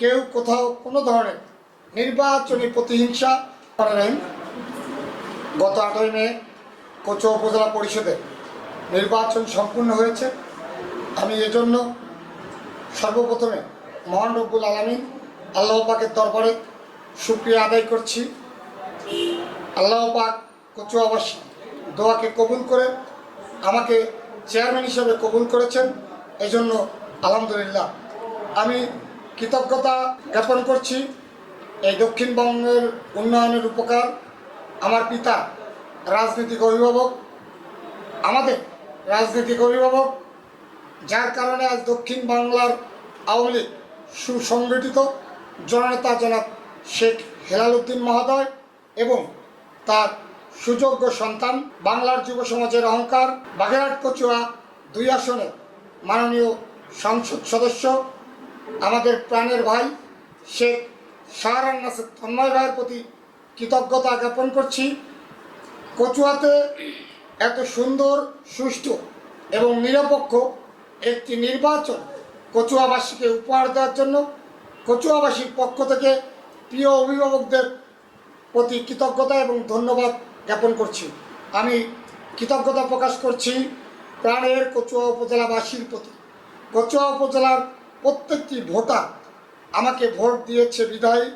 কেউ কোথাও কোনো ধরনের নির্বাচনী প্রতিহিংসা করেন গত আটই মে কোচো উপজেলা পরিষদে নির্বাচন সম্পূর্ণ হয়েছে। আমি এজন্য সর্বপ্রথমে মহান রব্বুল আলমী আল্লাহ পাকের দরবারে শুক্রিয়া আদায় করছি। আল্লাহ পাক কচুয়াবাসী দোয়াকে কবুল করে আমাকে চেয়ারম্যান হিসেবে কবুল করেছেন। এজন্য আলহামদুলিল্লাহ। আমি কৃতজ্ঞতা জ্ঞাপন করছি এই দক্ষিণবঙ্গের উন্নয়নের উপকার। আমার পিতা রাজনৈতিক অভিভাবক, আমাদের রাজনৈতিক অভিভাবক, যার কারণে আজ দক্ষিণ বাংলার আওয়ামী লীগ সুসংগঠিত জননেতা জনাব শেখ হেলাল উদ্দিন মহোদয় এবং তার সুযোগ্য সন্তান বাংলার যুব সমাজের অহংকার, বাগেরহাট, কচুয়া দুই আসনের মাননীয় সংসদ সদস্য আমাদের প্রাণের ভাই শেখ শাহরান নাসির তন্ময় ভাইয়ের প্রতি কৃতজ্ঞতা জ্ঞাপন করছি। কচুয়াতে এত সুন্দর, সুষ্ঠু এবং নিরপেক্ষ একটি নির্বাচন কচুয়াবাসীকে উপহার দেওয়ার জন্য কচুয়াবাসীর পক্ষ থেকে প্রিয় অভিভাবকদের প্রতি কৃতজ্ঞতা এবং ধন্যবাদ জ্ঞাপন করছি। আমি কৃতজ্ঞতা প্রকাশ করছি প্রাণের কচুয়া উপজেলাবাসীর প্রতি। কচুয়া উপজেলার প্রত্যেকটি ভোটার আমাকে ভোট দিয়েছে বিধায়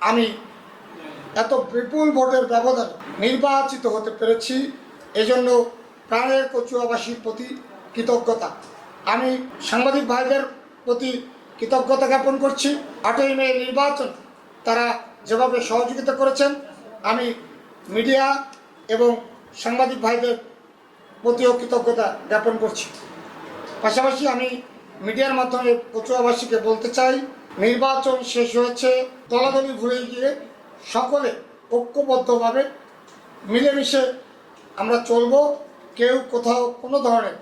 আমি এত বিপুল ভোটের ব্যবধানে নির্বাচিত হতে পেরেছি। এজন্য প্রাণের কচুয়াবাসীর প্রতি কৃতজ্ঞতা। আমি সাংবাদিক ভাইদের প্রতি কৃতজ্ঞতা জ্ঞাপন করছি। আটই মে নির্বাচন তারা যেভাবে সহযোগিতা করেছেন, আমি মিডিয়া এবং সাংবাদিক ভাইদের প্রতিও কৃতজ্ঞতা জ্ঞাপন করছি। পাশাপাশি আমি মিডিয়ার মাধ্যমে কচুয়াবাসীকে বলতে চাই, নির্বাচন শেষ হয়েছে দলাদলি ভুলে গিয়ে সকলে ঐক্যবদ্ধভাবে মিলেমিশে আমরা চলব। কেউ কোথাও কোনো ধরনের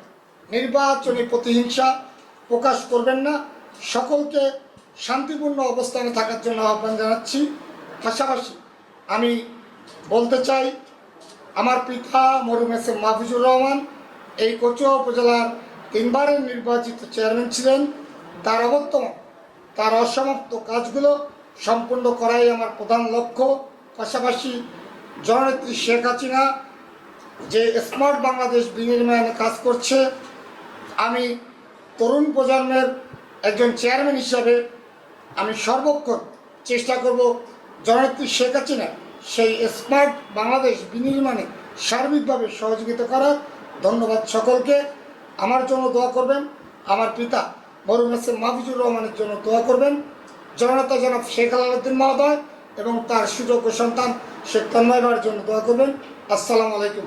নির্বাচনী প্রতিহিংসা প্রকাশ করবেন না। সকলকে শান্তিপূর্ণ অবস্থানে থাকার জন্য আহ্বান জানাচ্ছি। পাশাপাশি আমি বলতে চাই, আমার পিতা মরুম এস এম মাহফুজুর রহমান এই কচুয়া উপজেলার তিনবারের নির্বাচিত চেয়ারম্যান ছিলেন, তার অবর্তমান তার অসমাপ্ত কাজগুলো সম্পূর্ণ করাই আমার প্রধান লক্ষ্য। পাশাপাশি জননেত্রী শেখ হাসিনা যে স্মার্ট বাংলাদেশ বিনির্মাণে কাজ করছে, আমি তরুণ প্রজন্মের একজন চেয়ারম্যান হিসাবে আমি সর্বক্ষণ চেষ্টা করব জননেত্রী শেখ হাসিনা সেই স্মার্ট বাংলাদেশ বিনির্মাণে সার্বিকভাবে সহযোগিতা করার। ধন্যবাদ সকলকে। আমার জন্য দোয়া করবেন। আমার পিতা মরুম এসএম মাহফিজুর রহমানের জন্য দোয়া করবেন। জননেতা জনাব শেখ আলাউদ্দিন মহোদয় এবং তার সুযোগ্য সন্তান শেখ তন্ময় ভাইয়ের জন্য দোয়া করবেন। আসসালামু আলাইকুম।